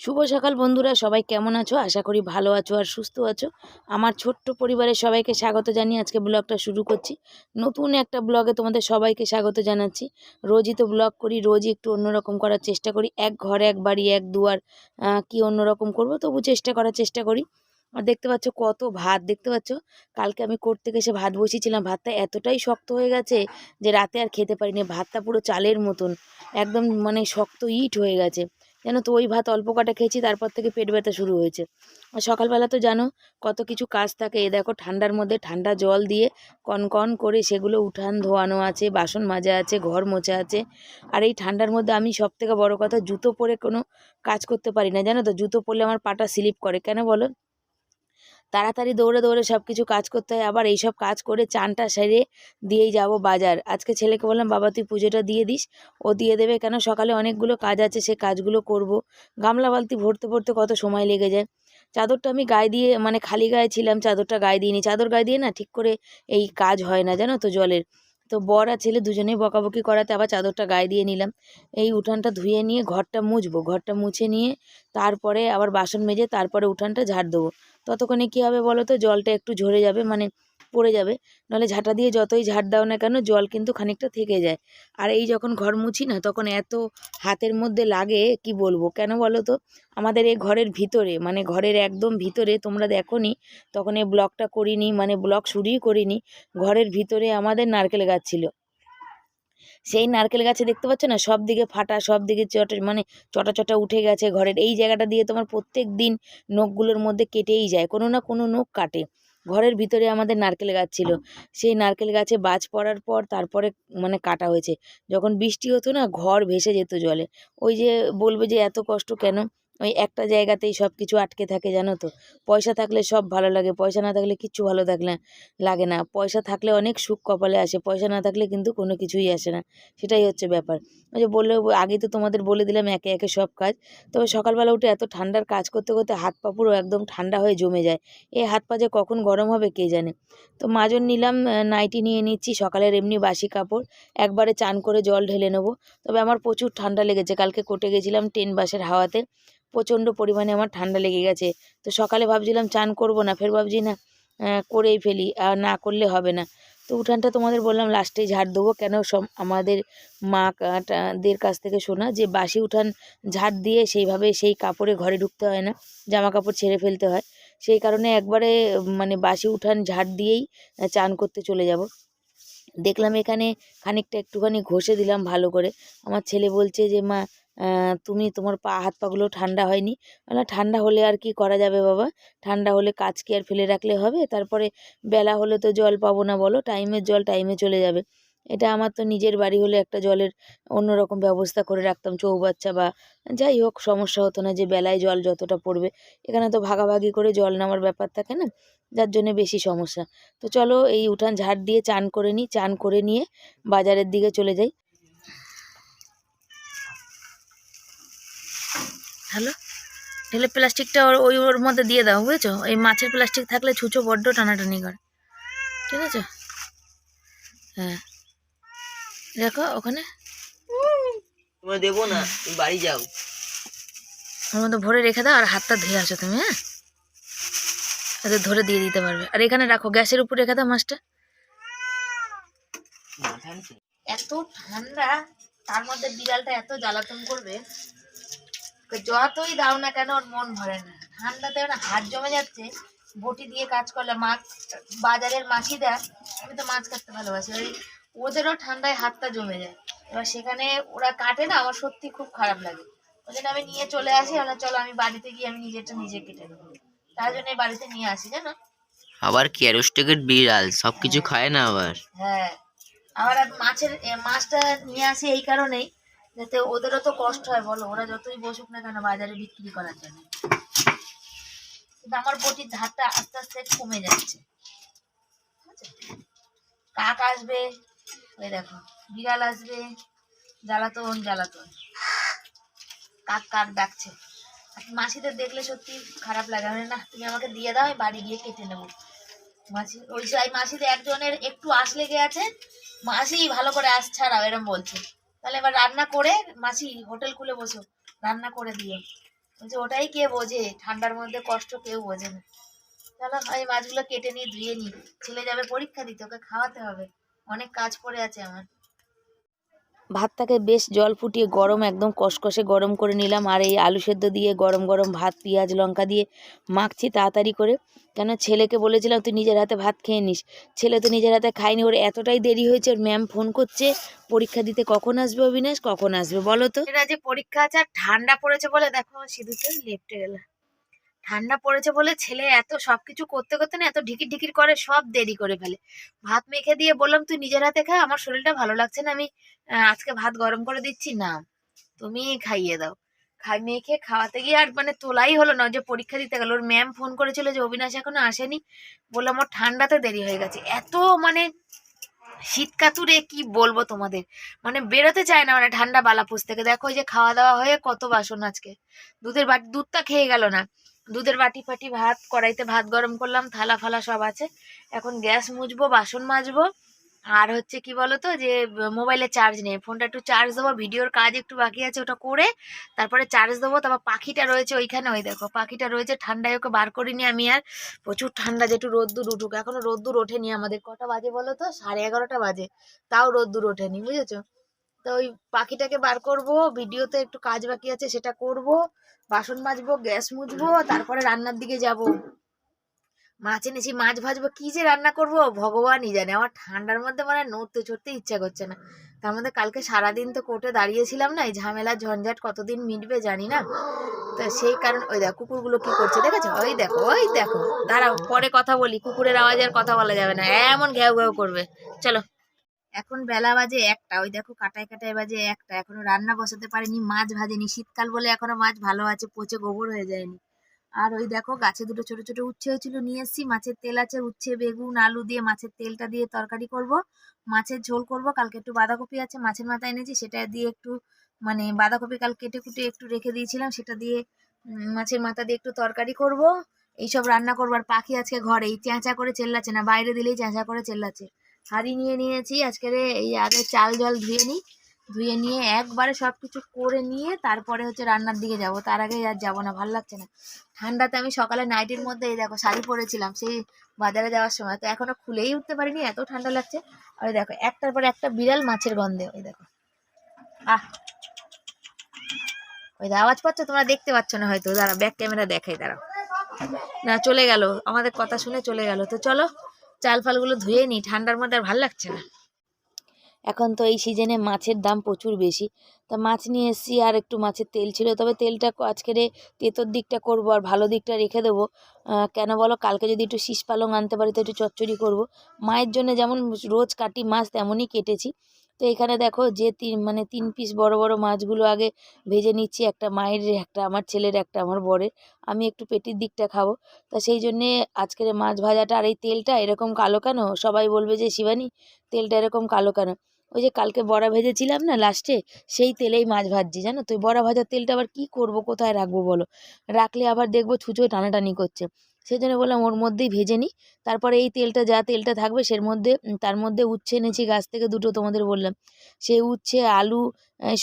শুভ সকাল বন্ধুরা, সবাই কেমন আছো? আশা করি ভালো আছো আর সুস্থ আছো। আমার ছোট্ট পরিবারের সবাইকে স্বাগত জানিয়ে আজকে ব্লগটা শুরু করছি। নতুন একটা ব্লগে তোমাদের সবাইকে স্বাগত জানাচ্ছি। রোজই তো ব্লগ করি, রোজই একটু অন্যরকম করার চেষ্টা করি। এক ঘর, এক বাড়ি, এক দুয়ার কি অন্যরকম করব? তবু চেষ্টা করার চেষ্টা করি। আর দেখতে পাচ্ছ কত ভাত, দেখতে পাচ্ছ? কালকে আমি করতে গেছে ভাত বসিয়েছিলাম। ভাতটা এতটাই শক্ত হয়ে গেছে যে রাতে আর খেতে পারিনি। ভাতটা পুরো চালের মতন, একদম মানে শক্ত ইট হয়ে গেছে। জানো তো ওই ভাত অল্প কাটা খেয়েছি, তারপর থেকে পেট ব্যথা শুরু হয়েছে। আর সকালবেলা তো জানো, কত কিছু কাজ থাকে। এ দেখো, ঠান্ডার মধ্যে ঠান্ডা জল দিয়ে কনকন করে সেগুলো উঠান ধোয়ানো আছে, বাসন মাজা আছে, ঘর মোছা আছে। আর এই ঠান্ডার মধ্যে আমি সব থেকে বড়ো কথা, জুতো পরে কোনো কাজ করতে পারি না। জানো তো, জুতো পরলে আমার পাটা স্লিপ করে। কেন বলো? তাড়াতাড়ি দৌড়ে দৌড়ে সব কিছু কাজ করতে হয়। আবার এইসব কাজ করে চানটা সেরে দিয়েই যাব বাজার। আজকে ছেলেকে বললাম, বাবা, তুই পুজোটা দিয়ে দিস। ও দিয়ে দেবে কেন? সকালে অনেকগুলো কাজ আছে, সে কাজগুলো করব। গামলা বালতি ভরতে ভরতে কত সময় লেগে যায়। চাদরটা আমি গায়ে দিয়ে মানে খালি গায়ে ছিলাম, চাদরটা গায়ে দিইনি। চাদর গায়ে দিয়ে না ঠিক করে এই কাজ হয় না, জানো তো, জলের। তো বর আর ছেলে দুজনেই বকাবকি করাতে আবার চাদরটা গায়ে দিয়ে নিলাম। এই উঠানটা ধুয়ে নিয়ে ঘরটা মুছবো। ঘরটা মুছে নিয়ে তারপরে আবার বাসন মেজে তারপরে উঠানটা ঝাড় দেবো। ততক্ষণে কী হবে বলো তো জলটা একটু ঝরে যাবে মানে পড়ে যাবে। নাহলে ঝাঁটা দিয়ে যতই ঝাড় দাও না কেন, জল কিন্তু খানিকটা থেকে যায়। আর এই যখন ঘর মুছি না, তখন এত হাতের মধ্যে লাগে, কি বলব? কেন বলো তো আমাদের এই ঘরের ভিতরে মানে ঘরের একদম ভিতরে তোমরা দেখোনি, তখন এই ব্লকটা করিনি মানে ব্লক শুরুই করিনি, ঘরের ভিতরে আমাদের নারকেল গাছ ছিল। সেই নারকেল গাছে দেখতে পাচ্ছ না? সব দিকে ফাটা সব দিকে চট মানে চটা চটা উঠে গেছে ঘরের। এই জায়গাটা দিয়ে তোমার প্রত্যেক দিন নখগুলোর মধ্যে কেটেই যায়, কোনো না কোনো নখ কাটে। ঘরের ভিতরে আমাদের নারকেল গাছ ছিল। সেই নারকেল গাছে বাজ পড়ার পর তারপরে মানে কাটা হয়েছে। যখন বৃষ্টি হতো না, ঘর ভেসে যেত জলে। ওই যে বলবে যে এত কষ্ট কেন? ওই একটা জায়গাতেই সব কিছু আটকে থাকে, জানো তো? পয়সা থাকলে সব ভালো লাগে, পয়সা না থাকলে কিচ্ছু ভালো থাকলে, লাগে না। পয়সা থাকলে অনেক সুখ কপালে আসে, পয়সা না থাকলে কিন্তু কোনো কিছুই আসে না। সেটাই হচ্ছে ব্যাপার। ওই যে বললে, আগে তো তোমাদের বলে দিলাম একে একে সব কাজ। তবে সকালবেলা উঠে এত ঠান্ডার কাজ করতে করতে হাত পা পুরো একদম ঠান্ডা হয়ে জমে যায়। এই হাত পা যে কখন গরম হবে কে জানে? তো মাজন নিলাম নাইটি নিয়ে নিচ্ছি, সকালের এমনি বাসি কাপড়। একবারে চান করে জল ঢেলে নেব। তবে আমার প্রচুর ঠান্ডা লেগেছে, কালকে কোটে গেছিলাম টেন বাসের হাওয়াতে। প্রচণ্ড পরিমাণে আমার ঠান্ডা লেগে গেছে। তো সকালে ভাবছিলাম চান করব না, ফের ভাবছি না করেই ফেলি, আর না করলে হবে না। তো উঠানটা তোমাদের বললাম লাস্টেই ঝাড় দেবো, কেন সব আমাদের মা দের কাছ থেকে শোনা যে, বাসি উঠান ঝাড় দিয়ে সেইভাবে সেই কাপড়ে ঘরে ঢুকতে হয় না, জামা কাপড় ছেড়ে ফেলতে হয়। সেই কারণে একবারে মানে বাসি উঠান ঝাড় দিয়েই চান করতে চলে যাব। দেখলাম এখানে খানিকটা একটুখানি ঘষে দিলাম ভালো করে। আমার ছেলে বলছে যে, মা তুমি তোমার পা, হাত পাগুলো ঠান্ডা হয়নি। বললাম ঠান্ডা হলে আর কি করা যাবে বাবা? ঠান্ডা হলে কাজ কি আর ফেলে রাখলে হবে? তারপরে বেলা হলে তো জল পাবো না বলো? টাইমের জল টাইমে চলে যাবে। এটা আমার তো নিজের বাড়ি হলে একটা জলের অন্যরকম ব্যবস্থা করে রাখতাম, চৌবাচ্চা বা যাই হোক, সমস্যা হতো না যে বেলায় জল যতটা পড়বে। এখানে তো ভাগাভাগি করে জল নেওয়ার ব্যাপার থাকে না? যার জন্য বেশি সমস্যা। তো চলো এই উঠান ঝাড় দিয়ে চান করে নিই, চান করে নিয়ে বাজারের দিকে চলে যাই। হ্যালো? ঢেলে প্লাস্টিকটা ওর ওই ওর মধ্যে দিয়ে দাও বুঝেছ? এই মাছের প্লাস্টিক থাকলে ছুঁচো বড্ড টানাটানি করে। ঠিক আছে? হ্যাঁ। দেখো ওখানে। তোমার দেবো না তুমি বাড়ি যাও। ওর মধ্যে ভরে রেখে দাও আর হাতটা ধুয়ে আসো তুমি হ্যাঁ? তাদের ধরে দিয়ে দিতে পারবে। আর এখানে রাখো গ্যাসের উপর রেখে দাও মাছটা। এত ঠান্ডা তার মধ্যে বিড়ালটা এত জ্বালাতন করবে। যতই দাও না কেন ওর মন ভরে না। ঠান্ডাতে না হাত জমে যাচ্ছে বটি দিয়ে কাজ করলে মাছ বাজারের মাছি দেয় আমি তো মাছ কাটতে ভালোবাসি। ওই ওদেরও ঠান্ডায় হাতটা জমে যায়। এবার সেখানে ওরা কাটে না আমার সত্যি খুব খারাপ লাগে। ওই জন্য আমি নিয়ে চলে আসি আমরা চলো আমি বাড়িতে গিয়ে আমি নিজেরটা নিজে কেটে নেব। তার জন্য বাড়িতে নিয়ে আসি জানো? আবার ক্যারোস্টেকের বিড়াল সবকিছু খায় না আবার। হ্যাঁ। আবার মাছের মাছটা নিয়ে আসি এই কারণেই। যাতে ওদেরও তো কষ্ট হয়, বলো। ওরা যতই বসুক না কেন বাজারে বিক্রি করার জন্য। কিন্তু আমার বটির ধারটা আস্তে আস্তে কমে যাচ্ছে। কাক আসবে? ওই দেখো, বিড়াল আসবে, জ্বালাতন জ্বালাতন। কাক কাক ডাকছে। মাসিদের দেখলে সত্যি খারাপ লাগে। না, তুমি আমাকে দিয়ে দাও বাড়ি গিয়ে কেটে নেব। মাসি, ওই মাসিদের একজনের একটু আশ লেগে আছে। মাসি ভালো করে আশ ছাড়াও, এরম বলছে। তাহলে এবার রান্না করে, মাসি হোটেল খুলে বসো, রান্না করে দিও। বলছে, ওটাই কে বোঝে? ঠান্ডার মধ্যে কষ্ট কেউ বোঝে না। চলো এই মাছগুলো কেটে নিয়ে ধুয়ে নিই। ছেলে যাবে পরীক্ষা দিতে, ওকে খাওয়াতে হবে। অনেক কাজ পড়ে আছে আমার। ভাতটাকে বেশ জল ফুটিয়ে গরম একদম কষকষে গরম করে নিলাম আর এই আলু সেদ্ধ দিয়ে গরম গরম ভাত, পেঁয়াজ, লঙ্কা দিয়ে মাখছি তাড়াতাড়ি করে। কেন ছেলেকে বলেছিলাম তুই নিজের হাতে ভাত খেয়ে নিস। ছেলে তো নিজের হাতে খায়নি, ওর এতটাই দেরি হয়েছে, ওর ম্যাম ফোন করছে, পরীক্ষা দিতে কখন আসবে অবিনাশ, কখন আসবে বলো তো? এটা যে পরীক্ষা আছে আর ঠান্ডা পড়েছে বলে দেখো সিঁদুরটা লেপটে গেল। ঠান্ডা পড়েছে বলে ছেলে এত সবকিছু করতে করতে না এত ঢিকির ঢিকির করে সব দেরি করে ফেলে। ভাত মেখে দিয়ে বললাম, তুই নিজের হাতে খা, আমার শরীরটা ভালো লাগছে না, আমি আজকে ভাত গরম করে দিচ্ছি, না। তুমি খাইয়ে দাও। খাই, মেখে খাওয়াতে গিয়ে আর মানে তোলাই হলো না যে পরীক্ষা দিতে গেল। ওর ম্যাম ফোন করেছিল যে, অবিনাশ এখনও আসেনি। বললাম, ওর ঠান্ডাতে দেরি হয়ে গেছে। এত মানে শীত কাতুরে কি বলব তোমাদের? মানে বেরোতে চায় না মানে ঠান্ডা বালাপুস থেকে। দেখো যে খাওয়া দাওয়া হয়ে কত বাসন আজকে। দুধের বাটি, দুধটা খেয়ে গেল না। দুধের বাটি ফাটি ভাত, কড়াইতে ভাত গরম করলাম, থালা ফালা সব আছে। এখন গ্যাস মুছবো, বাসন মাজবো। আর হচ্ছে কি বলতো যে, মোবাইলে চার্জ নেই। ফোনটা একটু চার্জ দেবো, ভিডিওর কাজ একটু বাকি আছে, ওটা করে তারপরে চার্জ দেবো। তারপর পাখিটা রয়েছে ওইখানে, ওই দেখো, পাখিটা রয়েছে, ঠান্ডায় ওকে বার করিনি আমি আর। প্রচুর ঠান্ডা যে একটু রোদ্দুর উঠুক। এখনও রোদ্দুর ওঠেনি আমাদের। কটা বাজে বলো তো সাড়ে এগারোটা বাজে। তাও রোদ্দুর ওঠেনি, বুঝেছ? তো ওই পাখিটাকে বার করব, ভিডিওতে একটু কাজ বাকি আছে সেটা করব, বাসন মাজবো, গ্যাস মুছবো, তারপরে রান্নার দিকে যাব। মাছ এনেছি, মাছ ভাজবো, কি যে রান্না করব ভগবানই জানে, আমার ঠান্ডার মধ্যে মানে নড়তে চড়তে ইচ্ছা করছে না। তার মধ্যে কালকে সারাদিন তো কোর্টে দাঁড়িয়েছিলাম না, এই ঝামেলা ঝঞ্ঝাট কতদিন মিটবে জানি না। তো সেই কারণ, ওই দেখো কুকুরগুলো কি করছে দেখেছ ওই দেখো ওই দেখো, দাঁড়াও, পরে কথা বলি, কুকুরের আওয়াজে আর কথা বলা যাবে না, এমন ঘেউ ঘেউ করবে। চলো। এখন বেলা বাজে একটা, ওই দেখো কাটায় কাটায় বাজে একটা, এখনও রান্না বসাতে পারিনি, মাছ ভাজেনি, শীতকাল বলে এখনও মাছ ভালো আছে, পচে গোবর হয়ে যায়নি। আর ওই দেখো গাছে দুটো ছোট ছোট উচ্ছে হয়েছিল, নিয়ে এসেছি, মাছের তেল আছে, উচ্ছে, বেগুন, আলু দিয়ে মাছের তেলটা দিয়ে তরকারি করব, মাছের ঝোল করব, কালকে একটু বাঁধাকপি আছে, মাছের মাথা এনেছি, সেটা দিয়ে একটু মানে বাঁধাকপি কাল কেটে কুটে একটু রেখে দিয়েছিলাম, সেটা দিয়ে মাছের মাথা দিয়ে একটু তরকারি করব, এইসব রান্না করব, আর পাখি আজকে ঘরেই, চেঁচা করে চেল্লাচ্ছে না, বাইরে দিলেই চেঁচা করে চেল্লাচ্ছে। হাঁড়ি নিয়ে নিয়েছি। আজকের এই আগে চাল জল ধুয়ে নিই। ধুয়ে নিয়ে একবারে সব কিছু করে নিয়ে তারপরে হচ্ছে রান্নার দিকে যাব। তার আগে আর যাব না, ভালো লাগছে না। ঠান্ডাতে আমি সকালে নাইটির মধ্যে এই দেখো শাড়ি পরেছিলাম, সেই বাজারে যাওয়ার সময়। তো এখনও খুলেই উঠতে পারিনি, এত ঠান্ডা লাগছে। আর দেখো, একটার পর একটা বিড়াল মাছের গন্ধে, ওই দেখো। আহ! ওই আওয়াজ পাচ্ছ, তোমরা দেখতে পাচ্ছ না হয়তো। দাঁড়া ব্যাক ক্যামেরা দেখাই, দাঁড়াও। না, চলে গেল। আমাদের কথা শুনে চলে গেল। তো চলো চাল ফালগুলো ধুয়ে নিই, ঠান্ডার মধ্যে আর ভালো লাগছে না। এখন তো এই সিজনে মাছের দাম প্রচুর বেশি। তা মাছ নিয়ে এসেছি আর একটু মাছের তেল ছিল, তবে তেলটা আজকের তেতোর দিকটা করব আর ভালো দিকটা রেখে দেবো। কেন বলো, কালকে যদি একটু শীষ পালং আনতে পারি, তো একটু চচ্চড়ি করব। মায়ের জন্য যেমন রোজ কাটি মাছ, তেমনই কেটেছি। তো এখানে দেখো যে তিন মানে তিন পিস বড় বড় মাছগুলো আগে ভেজে নিচ্ছি। একটা মায়ের, একটা আমার ছেলের, একটা আমার বরের। আমি একটু পেটির দিকটা খাব। তা সেই জন্যে আজকের মাছ ভাজাটা আর এই তেলটা এরকম কালো কেন? সবাই বলবে যে, শিবানী, তেলটা এরকম কালো কেন? ওই যে কালকে বড়া ভেজেছিলাম না লাস্টে সেই তেলেই মাছ ভাজছি, জানো? তো বড়া ভাজার তেলটা আবার কি করব, কোথায় রাখব বলো? রাখলে আবার দেখব ছুঁচোয় টানাটানি করছে। সেই জন্য বললাম ওর মধ্যেই ভেজে নিই তারপরে এই তেলটা, যা তেলটা থাকবে সের মধ্যে তার মধ্যে উচ্ছে এনেছি, গাছ থেকে দুটো তোমাদের বললাম। সেই উচ্ছে, আলু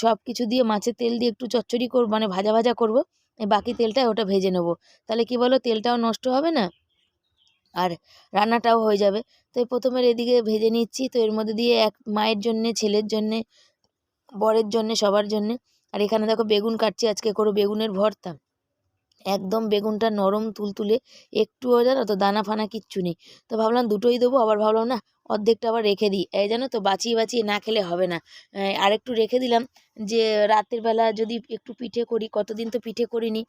সব কিছু দিয়ে মাছের তেল দিয়ে একটু চচ্চড়ি করব মানে ভাজা ভাজা করব বাকি তেলটা ওটা ভেজে নেব। তাহলে কি বলো, তেলটাও নষ্ট হবে না? আর রান্নাটাও হয়ে যাবে। তো এই প্রথমে এদিকে ভেজে নিচ্ছি। তো এর মধ্যে দিয়ে এক মায়ের জন্যে, ছেলের জন্যে, বরের জন্যে, সবার জন্যে। আর এখানে দেখো বেগুন কাটছি, আজকে করো বেগুনের ভর্তা। একদম বেগুনটা নরম তুলতুলে, একটুও জানো তো দানা ফানা কিচ্ছু নেই। তো ভাবলাম দুটোই দেবো, আবার ভাবলাম না অর্ধেকটা আবার রেখে দিই। এই জানো তো, বাঁচিয়ে বাঁচিয়ে না খেলে হবে না। আর একটু রেখে দিলাম যে, রাতের বেলা যদি একটু পিঠে করি, কতদিন তো পিঠে করিনি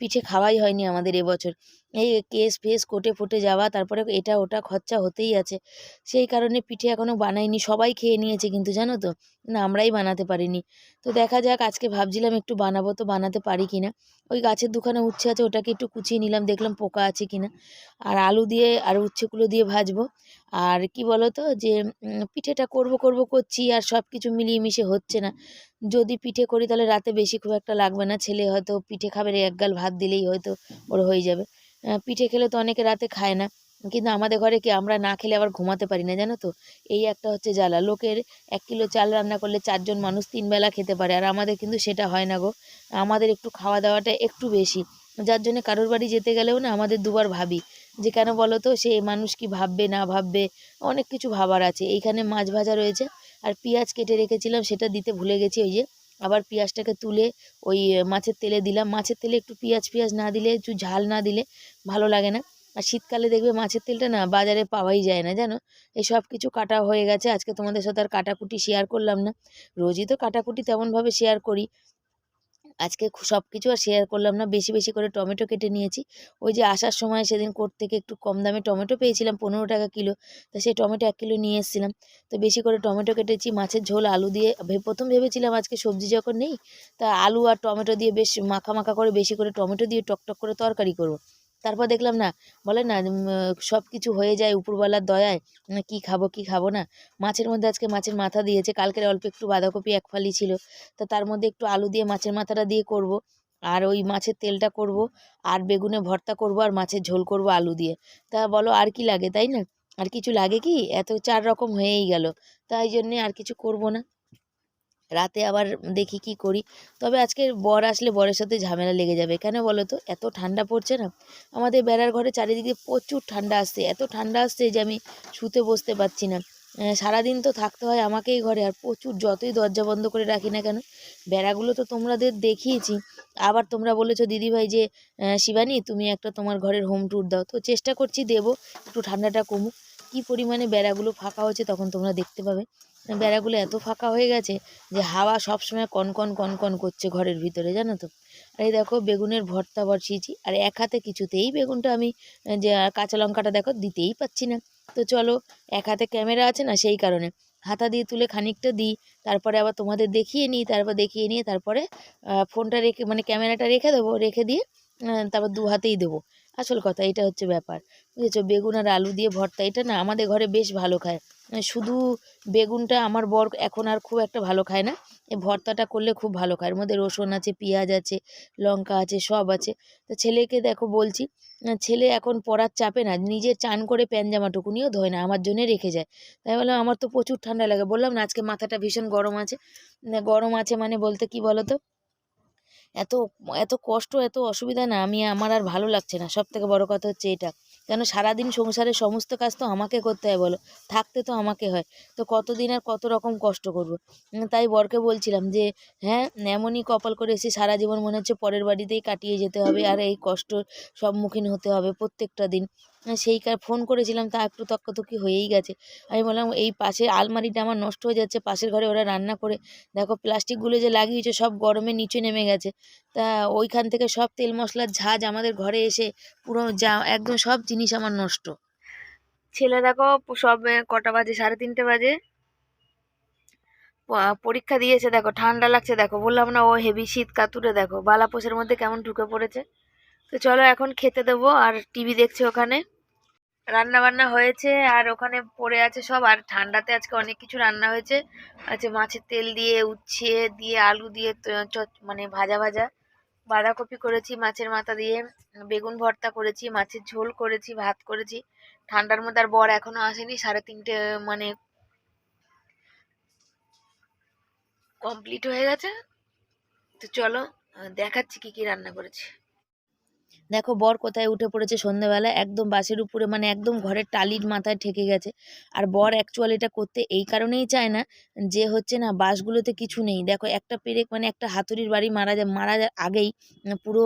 পিঠে খাওয়াই হয়নি আমাদের এবছর এই কেস ফেস কোটে ফুটে যাওয়া, তারপরে এটা, ওটা খরচা হতেই আছে। সেই কারণে পিঠে এখনও বানাইনি, সবাই খেয়ে নিয়েছে কিন্তু জানো তো, না আমরাই বানাতে পারিনি। তো দেখা যাক, আজকে ভাবছিলাম একটু বানাবো, তো বানাতে পারি কিনা। ওই গাছের দুখানা উচ্ছে আছে, ওটাকে একটু কুচিয়ে নিলাম, দেখলাম পোকা আছে কিনা। আর আলু দিয়ে, আর উচ্ছেগুলো দিয়ে ভাজবো। আর কি বলো তো যে পিঠেটা করব করব করছি আর সব কিছু মিলিয়ে মিশে হচ্ছে না। যদি পিঠে করি তাহলে রাতে বেশি খুব একটা লাগবে না। ছেলে হয়তো পিঠে খাবে, এক গাল ভাত দিলেই হয়তো ওর হয়ে যাবে। পিঠে খেলে তো অনেকে রাতে খায় না। কিন্তু আমাদের ঘরে কি আমরা না খেলে আবার ঘুমাতে পারি না, জানো তো? এই একটা হচ্ছে জ্বালা। লোকের এক কিলো চাল রান্না করলে চারজন মানুষ তিন বেলা খেতে পারে। আর আমাদের কিন্তু সেটা হয় না গো। আমাদের একটু খাওয়া দাওয়াটা একটু বেশি। যার জন্য কারোর বাড়ি যেতে গেলেও না আমাদের দুবার ভাবি। যে কেন বলো তো সে মানুষ কি ভাববে, না ভাববে? অনেক কিছু ভাবার আছে। এইখানে মাছ ভাজা রয়েছে। আর পেঁয়াজ কেটে রেখেছিলাম, সেটা দিতে ভুলে গেছি ওই যে। আবার পেঁয়াজটাকে তুলে ওই মাছের তেলে দিলাম। মাছের তেলে একটু পেঁয়াজ পেঁয়াজ না দিলে, একটু ঝাল না দিলে ভালো লাগে না। আর শীতকালে দেখবে মাছের তেলটা না বাজারে পাওয়াই যায় না, জানো? এই সব কিছু কাটা হয়ে গেছে। আজকে তোমাদের সাথে আর কাটাকুটি শেয়ার করলাম না। রোজই তো কাটাকুটি তেমনভাবে শেয়ার করি। আজকে সব কিছু আর শেয়ার করলাম না। বেশি বেশি করে টমেটো কেটে নিয়েছি। ওই যে আসার সময় সেদিন কোর্ট থেকে একটু কম দামে টমেটো পেয়েছিলাম, পনেরো টাকা কিলো। তা সেই টমেটো এক কিলো নিয়ে এসেছিলাম। তো বেশি করে টমেটো কেটেছি, মাছের ঝোল, আলু দিয়ে প্রথম ভেবেছিলাম আজকে সবজি যখন নেই, তা আলু আর টমেটো দিয়ে বেশ মাখা মাখা করে বেশি করে টমেটো দিয়ে টকটক করে তরকারি করব। তারপর দেখলাম না, বলে না সব কিছু হয়ে যায় উপরওয়ালার দয়ায় কী খাব কী খাব না। মাছের মধ্যে আজকে মাছের মাথা দিয়েছে, কালকের অল্প একটু বাঁধাকপি এক ফালি ছিল। তো তার মধ্যে একটু আলু দিয়ে মাছের মাথাটা দিয়ে করব, আর ওই মাছের তেলটা করব, আর বেগুনে ভর্তা করব, আর মাছের ঝোল করব আলু দিয়ে। তা বলো, আর কি লাগে, তাই না? আর কিছু লাগে কি? এত চার রকম হয়েই গেল। তাই জন্যে আর কিছু করব না। রাতে আবার দেখি কি করি। তবে আজকে বর আসলে বরের সাথে ঝামেলা লেগে যাবে। কেন বলো তো এত ঠান্ডা পড়ছে না? আমাদের বেড়ার ঘরে চারিদিকে প্রচুর ঠান্ডা আসছে। এত ঠান্ডা আসছে যে আমি শুতে বসতে পারছি না। সারাদিন তো থাকতে হয় আমাকেই ঘরে আর প্রচুর যতই দরজা বন্ধ করে রাখি না কেন, বেড়াগুলো তো তোমাদের দেখিয়েছি। আবার তোমরা বলেছ, দিদিভাই যে শিবানী, তুমি একটা তোমার ঘরের হোম ট্যুর দাও। তো চেষ্টা করছি দেবো, একটু ঠান্ডাটা কমুক। কী পরিমাণে বেড়াগুলো ফাঁকা হচ্ছে তখন তোমরা দেখতে পাবে। বেড়াগুলো এত ফাঁকা হয়ে গেছে যে হাওয়া সবসময় কনকন কনকন করছে ঘরের ভিতরে, জানো তো? আর এই দেখো বেগুনের ভর্তা বসিয়েছি, আর এক হাতে কিছুতেই বেগুনটা আমি যে কাঁচা লঙ্কাটা দেখো দিতেই পাচ্ছি না। তো চলো, এক হাতে ক্যামেরা আছে না সেই কারণে। হাতা দিয়ে তুলে খানিকটা দিই, তারপরে আবার তোমাদের দেখিয়ে নিই, তারপর দেখিয়ে নিয়ে তারপরে ফোনটা রেখে মানে ক্যামেরাটা রেখে দেবো, রেখে দিয়ে তারপর দু হাতেই দেবো। আসল কথা, এটা হচ্ছে ব্যাপার। বুঝেছ? বেগুন আর আলু দিয়ে ভর্তা, এটা না আমাদের ঘরে বেশ ভালো খায়। মানে শুধু বেগুনটা আমার বর এখন আর খুব একটা ভালো খায় না। এই ভর্তাটা করলে খুব ভালো খায়। এর মধ্যে রসুন আছে, পেঁয়াজ আছে, লঙ্কা আছে, সব আছে। তো ছেলেকে দেখো বলছি ছেলে এখন পড়ার চাপে না, নিজে চান করে প্যান জামাটুকুনিও ধোয় না, আমার জন্যে রেখে যায়। তাই বললাম, আমার তো প্রচুর ঠান্ডা লাগে। বললাম, না, আজকে মাথাটা ভীষণ গরম আছে। গরম আছে মানে বলতে কি বলো তো এত এত কষ্ট, এত অসুবিধা না, আমি, আমার আর ভালো লাগছে না। সব থেকে বড় কথা হচ্ছে এটা। কেন সারাদিন সংসারের সমস্ত কাজ তো আমাকে করতে হয় বলো? থাকতে তো আমাকে হয়। তো কতদিন আর কত রকম কষ্ট করব? তাই বরকে বলছিলাম যে হ্যাঁ এমনই কপাল করে এসে সারা জীবন মনে হচ্ছে পরের বাড়িতেই কাটিয়ে যেতে হবে, আর এই কষ্ট সম্মুখীন হতে হবে প্রত্যেকটা দিন। সেই কার ফোন করেছিলাম, তা একটু তক্কাতক্কি হয়েই গেছে। আমি বললাম, এই পাশে আলমারিটা আমার নষ্ট হয়ে যাচ্ছে, পাশের ঘরে ওরা রান্না করে, দেখো প্লাস্টিকগুলো যে লাগিয়েছে সব গরমে নিচে নেমে গেছে। তা ওইখান থেকে সব তেল মশলার ঝাঁজ আমাদের ঘরে এসে পুরো যা, একদম সব জিনিস আমার নষ্ট। ছেলে দেখো, সব কটা বাজে? সাড়ে তিনটে বাজে? পরীক্ষা দিয়েছে, দেখো, ঠান্ডা লাগছে, দেখো। বললাম না, ও হেভি শীত কাতুরে, দেখো। বালাপোষের মধ্যে কেমন ঢুকে পড়েছে? তো চলো এখন খেতে দেবো আর টিভি দেখছে ওখানে। রান্না বান্না হয়েছে আর ওখানে পড়ে আছে সব আর ঠান্ডাতে আজকে অনেক কিছু রান্না হয়েছে। আছে মাছের তেল দিয়ে, উচ্ছে দিয়ে, আলু দিয়ে মানে ভাজা ভাজা। বাঁধাকপি করেছি, মাছের মাথা দিয়ে। বেগুন ভর্তা করেছি, মাছের ঝোল করেছি, ভাত করেছি। ঠান্ডার মধ্যে আর বর এখনও আসেনি, সাড়ে তিনটে মানে কমপ্লিট হয়ে গেছে। তো চলো দেখাচ্ছি কি কি রান্না করেছি। দেখো বর কোথায় উঠে পড়েছে সন্ধেবেলা একদম বাসের উপরে মানে একদম ঘরের টালির মাথায় ঠেকে গেছে। আর বর অ্যাকচুয়াল এটা করতে এই কারণেই চায় না যে হচ্ছে না বাসগুলোতে কিছু নেই। দেখো একটা পেরেক মানে একটা হাতুড়ির বাড়ি মারা যায়, মারা আগেই পুরো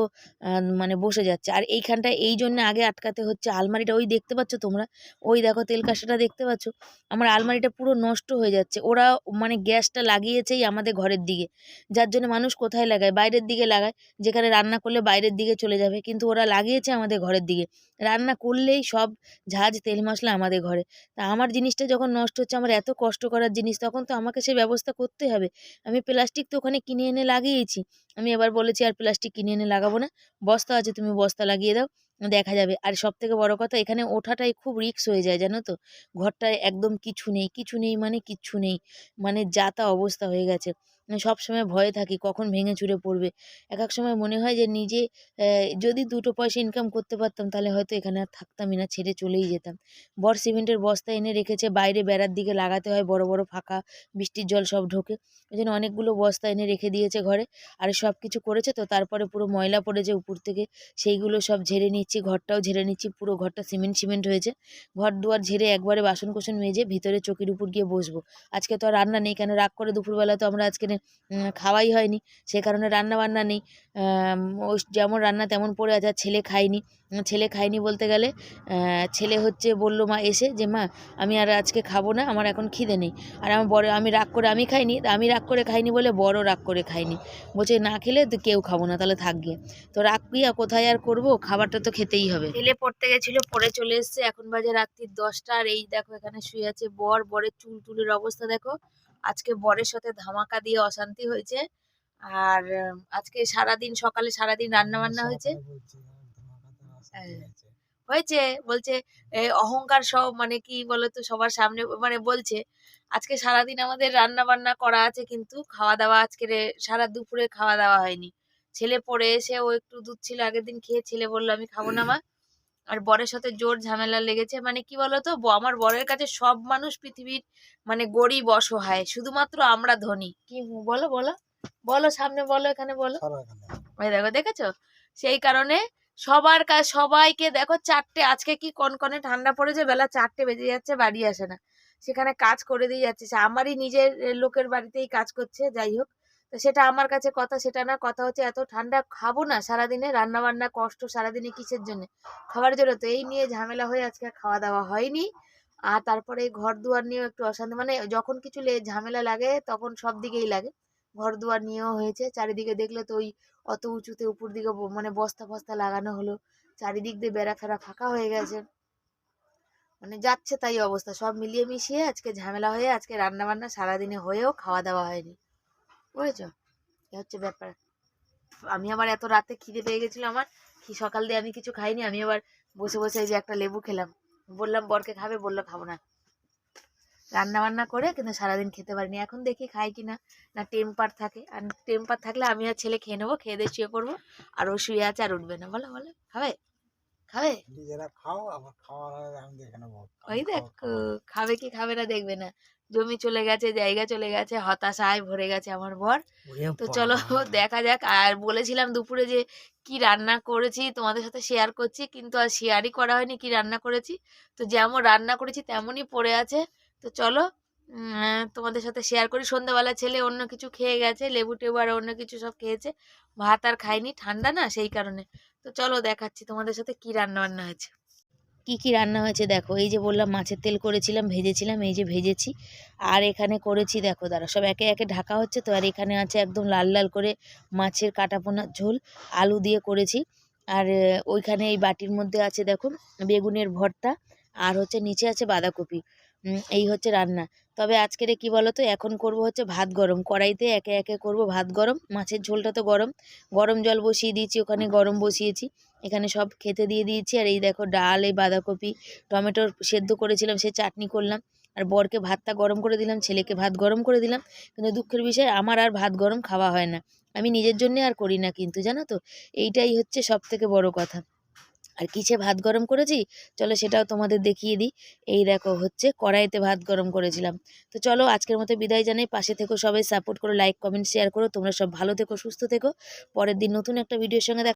মানে বসে যাচ্ছে। আর এইখানটা এই জন্য আগে আটকাতে হচ্ছে। আলমারিটা ওই দেখতে পাচ্ছ তোমরা? ওই দেখো তেল কাঁসাটা দেখতে পাচ্ছ? আমার আলমারিটা পুরো নষ্ট হয়ে যাচ্ছে। ওরা মানে গ্যাসটা লাগিয়েছেই আমাদের ঘরের দিকে। যার জন্য মানুষ কোথায় লাগায়? বাইরের দিকে লাগায়, যেখানে রান্না করলে বাইরের দিকে চলে যাবে। কিন্তু ওরা লাগিয়েছে আমাদের ঘরের দিকে। রান্না করলেই সব ঝাঁজ, তেল মশলা আমাদের ঘরে। তা আমার জিনিসটা যখন নষ্ট হচ্ছে, আমার এত কষ্ট করার জিনিস, তখন তো আমাকে সে ব্যবস্থা করতে হবে। আমি প্লাস্টিক তো ওখানে কিনে এনে লাগিয়েছি। আমি এবার বলেছি, আর প্লাস্টিক কিনে এনে লাগাবো না। বস্তা আছে, তুমি বস্তা লাগিয়ে দাও, দেখা যাবে। আর সব থেকে বড় কথা, এখানে ওঠাটাই খুব রিস্ক হয়ে যায়, জানো তো? ঘরটায় একদম কিছু নেই কিছু নেই মানে কিচ্ছু নেই। মানে যা তা অবস্থা হয়ে গেছে। সবসময় ভয়ে থাকি, কখন ভেঙে চুরে পড়বে। এক এক সময় মনে হয় যে নিজে যদি দুটো পয়সা ইনকাম করতে পারতাম, তাহলে হয়তো এখানে আর থাকতামই না, ছেড়ে চলেই যেতাম। বর সিমেন্টের বস্তা এনে রেখেছে, বাইরে বেড়ার দিকে লাগাতে হয়, বড় বড় ফাঁকা বৃষ্টির জল সব ঢোকে। ওই জন্য অনেকগুলো বস্তা এনে রেখে দিয়েছে ঘরে। আর সব কিছু করেছে তো, তারপরে পুরো ময়লা পড়েছে উপর থেকে। সেইগুলো সব ঝেড়ে নিচ্ছি, ঘরটাও ঝেড়ে নিচ্ছি, পুরো ঘরটা সিমেন্ট সিমেন্ট হয়েছে। ঘর দুয়ার ঝেড়ে একবারে বাসন কোসন মেজে ভিতরে চকির উপর গিয়ে বসবো। আজকে তো আর রান্না নেই, কেন রাগ করে? দুপুরবেলা তো আমরা আজকে নে- খাওয়াই হয়নি। সে কারণে রান্না বান্না নেই যেমন রান্না তেমন পড়ে আছে, আর ছেলে খায়নি। ছেলে খায়নি বলতে গেলে ছেলে হচ্ছে বলল, মা, এসে যে, মা, আমি আর আজকে খাব না, আমার এখন খিদে নেই। আর আমার বড়, আমি রাগ করে, আমি খাইনি আমি রাগ করে খাইনি বলে বড় রাগ করে খাইনি। বলছে, না খেলে তো কেউ খাব না, তাহলে থাকবে তো রাগ আর কোথায় আর করব? খাবারটা তো খেতেই হবে। ছেলে পড়তে গেছিল পরে চলে এসছে, এখন বাজে রাত্রির দশটা, আর এই দেখো এখানে শুয়ে আছে বর, বরের চুল টুলের অবস্থা দেখো। আজকে বরের সাথে ধামাকা দিয়ে অশান্তি হয়েছে। আর আজকে সারাদিন সকালে সারাদিন রান্না বান্না হয়েছে। হ্যাঁ। হয়েছে। বলছে এ, অহংকার সব মানে কি বলতো সবার সামনে মানে বলছে আজকে সারাদিন আমাদের রান্না বান্না করা আছে কিন্তু খাওয়া দাওয়া আজকে সারা দুপুরে খাওয়া দাওয়া হয়নি। ছেলে পড়ে এসে ও একটু দুধ ছিল আগের দিন খেয়ে ছেলে বলল আমি খাব না মা। আর বরের সাথে জোর ঝামেলা লেগেছে। মানে কি বলতো? আমার বরের কাছে সব মানুষ পৃথিবীর মানে গরিব অসহায় শুধুমাত্র আমরা ধনী। কি বলো বলো। বলো সামনে বলো এখানে বলো। ওই দেখো দেখেছ? সেই কারণে সবার কাজ সবাইকে দেখো চারটে আজকে কি কনকনে ঠান্ডা পড়েছে? বেলা চারটে বেজে যাচ্ছে বাড়ি আসে না। সেখানে কাজ করে দিয়ে যাচ্ছে। আমারই নিজের লোকের বাড়িতেই কাজ করছে যাই হোক। তো সেটা আমার কাছে কথা, সেটা না। কথা হচ্ছে এত ঠান্ডা খাব না সারাদিনে রান্না বান্না কষ্ট সারাদিনে কিসের জন্য? খাবার জন্য তো এই নিয়ে ঝামেলা হয়ে আজকে খাওয়া দাওয়া হয়নি। আর তারপরে ঘর দুয়ার নিয়েও একটু অশান্তি মানে যখন কিছু ঝামেলা লাগে তখন সব দিকেই লাগে। ঘর দুয়ার নিয়েও হয়েছে, চারিদিকে দেখলে তো ওই অত উঁচুতে উপর দিকে মানে বস্তা ফস্তা লাগানো হলো। চারিদিক দিয়ে বেড়া ফেরা ফাঁকা হয়ে গেছে। মানে যাচ্ছে তাই অবস্থা, সব মিলিয়ে মিশিয়ে আজকে ঝামেলা হয়ে আজকে রান্না বান্না সারাদিনে হয়েও খাওয়া দাওয়া হয়নি। বুঝেছ এ হচ্ছে ব্যাপার। আমি আবার এত রাতে খিদে পেয়ে গেছিল আমার কি সকাল দিয়ে আমি কিছু খাইনি আমি আবার বসে বসে এই যে একটা লেবু খেলাম। বললাম বরকে খাবে? বলল খাব না। রান্না বান্না করে কিন্তু সারাদিন খেতে পারিনি। এখন দেখি খাই কি না না টেম্পার থাকে। আর টেম্পার থাকলে আমি আর ছেলে খেয়ে নেব খেয়ে দিয়ে শুয়ে পড়ব। আর ও শুয়ে আছে আর উঠবে না। বলো বলো। খাবে? খাবে? নিজেরা খাও আবার খাওয়ার আমি দেখে নেব। ওই দেখ। খাবে কি খাবে না দেখবে না। জমি চলে গেছে জায়গা চলে গেছে হতাশায় ভরে গেছে আমার বর। তো চলো দেখা যাক। আর বলেছিলাম দুপুরে যে কি রান্না করেছি তোমাদের সাথে শেয়ার করছি কিন্তু আর শেয়ারই করা হয়নি কি রান্না করেছি। তো যেমন রান্না করেছি তেমনই পড়ে আছে। তো চলো তোমাদের সাথে শেয়ার করি। সন্ধ্যাবেলা ছেলে অন্য কিছু খেয়ে গেছে লেবু টেবু আর অন্য কিছু সব খেয়েছে। ভাত আর খাইনি ঠান্ডা না সেই কারণে। তো চলো দেখাচ্ছি তোমাদের সাথে কি রান্না বান্না হয়েছে। কি কি রান্না হয়েছে দেখো। এই যে বললাম মাছের তেল করেছিলাম, ভেজেছিলাম, এই যে ভেজেছি। আর এখানে করেছি দেখো দাঁড়া সব একে একে ঢাকা হচ্ছে তো, আর এখানে আছে একদম লাল লাল করে মাছের কাটাপোনার ঝোল, আলু দিয়ে করেছি। আর ওইখানে এই বাটির মধ্যে আছে দেখো, বেগুনের ভর্তা, আর হচ্ছে নিচে আছে বাঁধাকপি। এই হচ্ছে রান্না। তবে আজকের কি বলো তো এখন করব হচ্ছে ভাত গরম। কড়াইতে একে একে করব ভাত গরম। মাছের ঝোলটা তো গরম। গরম জল বসিয়ে দিয়েছি, ওখানে গরম বসিয়েছি। এখানে সব খেতে দিয়ে দিয়েছি। আর এই দেখো ডাল, এই বাঁধাকপি টমেটোর সেদ্ধ করেছিলাম, সে চাটনি করলাম। আর বরকে ভাতটা গরম করে দিলাম, ছেলেকে ভাত গরম করে দিলাম। কিন্তু দুঃখের বিষয়, আমার আর ভাত গরম খাওয়া হয় না। আমি নিজের জন্যে আর করি না কিন্তু, জানো তো? এইটাই হচ্ছে সব থেকে বড় কথা। আর কিসে ভাত গরম করেছি? চলো সেটাও তোমাদের দেখিয়ে দিই। এই দেখো হচ্ছে কড়াইতে ভাত গরম করেছিলাম। তো চলো আজকের মতো বিদায় জানাই। পাশে থেকো সবাই সাপোর্ট করো লাইক কমেন্ট শেয়ার করো। তোমরা সব ভালো থেকো, সুস্থ থেকো। পরের দিন নতুন একটা ভিডিওর সঙ্গে দেখা